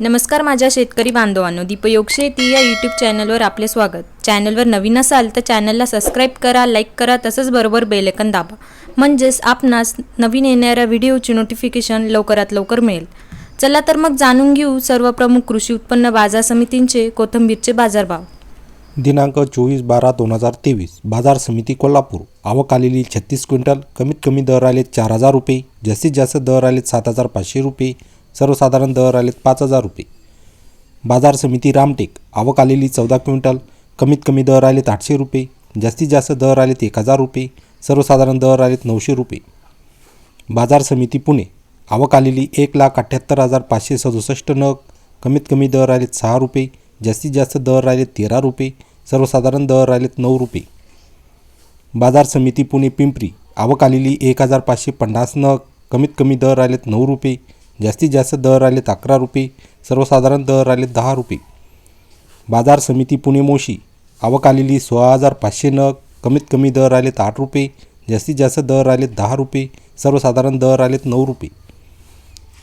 नमस्कार माझ्या शेतकरी बांधवांनो दीपयोग शेती या यूट्यूब चॅनलवर आपले स्वागत. चॅनलवर नवीन असाल तर चॅनलला सबस्क्राईब करा लाईक करा तसंच बरोबर बेलेकन दाबा. म्हणजेच आपणास नवीन येणाऱ्या व्हिडिओची नोटिफिकेशन लवकरात लवकर मिळेल. चला तर मग जाणून घेऊ सर्व प्रमुख कृषी उत्पन्न बाजार समितींचे कोथंबीरचे बाजारभाव. दिनांक चोवीस बारा दोन हजार तेवीस बाजार समिती कोल्हापूर. आवक आलेली छत्तीस क्विंटल कमीत कमी दर आले चार हजार रुपये जास्तीत जास्त दर आले सात हजार पाचशे रुपये. सर्वसाधारण दर आलेत पाच हजार रुपये. बाजार समिती रामटेक आवक आलेली चौदा क्विंटल कमीत कमी दर आलेत आठशे रुपये जास्तीत जास्त दर आलेत एक हजार रुपये सर्वसाधारण दर आलेत नऊशे रुपये. बाजार समिती पुणे आवक आलेली एक लाख अठ्ठ्याहत्तर हजार पाचशे सदुसष्ट नग कमीत कमी दर आलेत सहा रुपये जास्तीत जास्त दर राहिलेत तेरा रुपये सर्वसाधारण दर राहिलेत नऊ रुपये. बाजार समिती पुणे पिंपरी आवक आलेली एक हजार पाचशे पन्नास नग कमीत कमी दर राहिलेत नऊ रुपये जास्तीत जास्त दर राहिलेत अकरा रुपये सर्वसाधारण दर राहिलेत दहा रुपये. बाजार समिती पुणे मोशी आवक आलेली सोळा हजार पाचशे नग कमीत कमी दर राहिलेत आठ रुपये जास्तीत जास्त दर राहिलेत दहा रुपये सर्वसाधारण दर राहिलेत नऊ रुपये.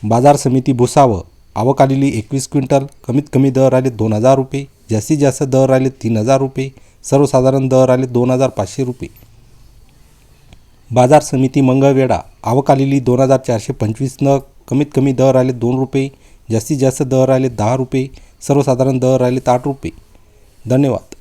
बाजार समिती भुसावळ आवक आलेली एकवीस क्विंटल कमीत कमी दर आले दोन हजार रुपये जास्तीत जास्त दर आले तीन हजार रुपये सर्वसाधारण दर आले दोन हजार पाचशे रुपये. बाजार समिती मंगळवेढा आवक आलेली दोन हजार चारशे पंचवीस नग कमीत कमी दर आले दोन रुपये जास्तीत जास्त दर आले दहा रुपये सर्वसाधारण दर आले आठ रुपये. धन्यवाद.